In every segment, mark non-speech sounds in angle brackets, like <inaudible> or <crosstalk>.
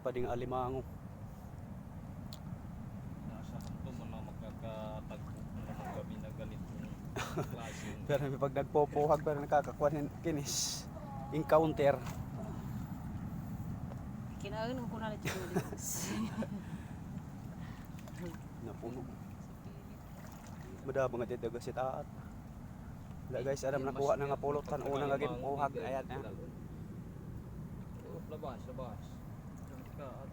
pa ding alimango. Nasa kanto mo na magkakatagpo naman kami na klase. <laughs> Pero pag nagpopuhag pero nakakakuha ng kinis. Encounter. Kinainom ko na rin ito. <laughs> Napuno. Madama nga dito gasit at. Wala guys, alam nakuha na nga pulutan. Una nga gipuhag. Ayan eh. Oh, labas, labas. Ka at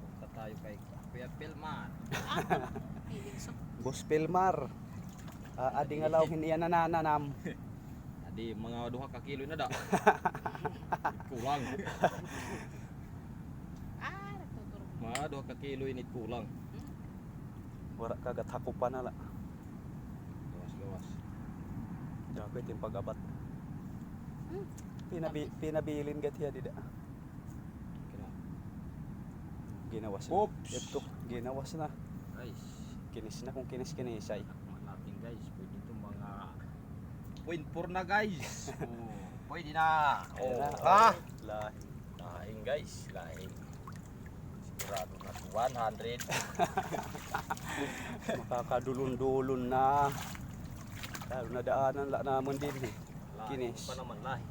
punta tayo kay Kuya Pilman. Boss Pilmar. Uh, adi nga law hindi yan nananam. <laughs> Adi mga duha ka kilo na da. <laughs> kulang. Ah. Mga duha ka kilo init kulang. Wala kagat hakupan na la. Gawas, gawas. Dapat yung pag-abat. Hmm. Pinabi, pinabilin gat hiya dida. Ginawas na. Oops. Ito, ginawas na. Guys, Kinis na kung kinis-kinisay. takman natin guys. Pwede itong mga point four na guys. <laughs> oh, pwede na. Oh, na, ha? Lahi. Lahing guys, lahing. Sigurado na to 100. <laughs> Makakadulon-dulon na. Lalo na daanan la naman din eh. Kinis. pa naman lahi.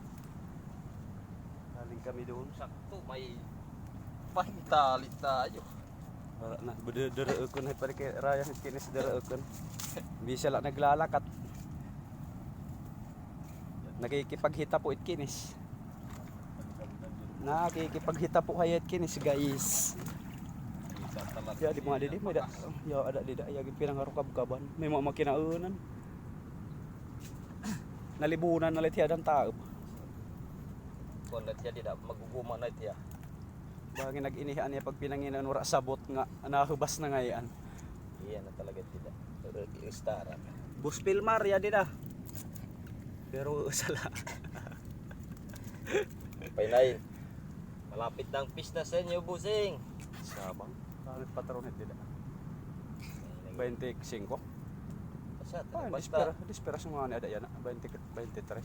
Galing kami doon. Sakto may pangitalit tayo. Wala na, bededereukun hay pare kay raya kinis dereukun. Bisa la naglalakat. Nakikipaghita po it kinis. Nakikipaghita po hayat kinis guys. Ya di mga didi may da. Ya ada di da ya pinangaro kabkaban. May mga makinaunan. Nalibunan na litiya dan taob. Kung na tiya di da maguguma na tiya. Bangin nag-inihan niya pag pinanginan wala sabot nga nahubas na ngayon. Iyan na talaga tida. Pero istara. Bus Pilmar ya di da. Pero sala. Painain. Malapit ang pista sa inyo, busing. Sabang. Pangit patron di da. 25. Basta, Ah, basta. dispera, dispera semua ni ada ya nak 20 23.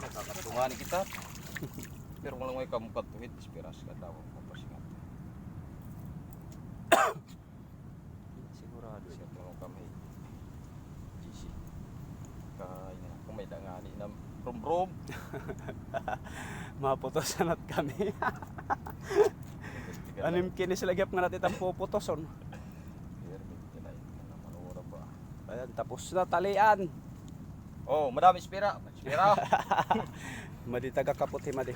Nakakatungan kita. <laughs> Pero walang may kamukat tuhit, ispiras ka daw. Papasingat. Sigurado Siya tulong kami. GC. Kaya na. Kung may dangani na rum-rum. <laughs> Maputosan at kami. Anim kinis lagi nga natin ang puputoson. Ayan, tapos na talian. Oh, madami ispira. Ispira. <laughs> Madi taga kaputi madi.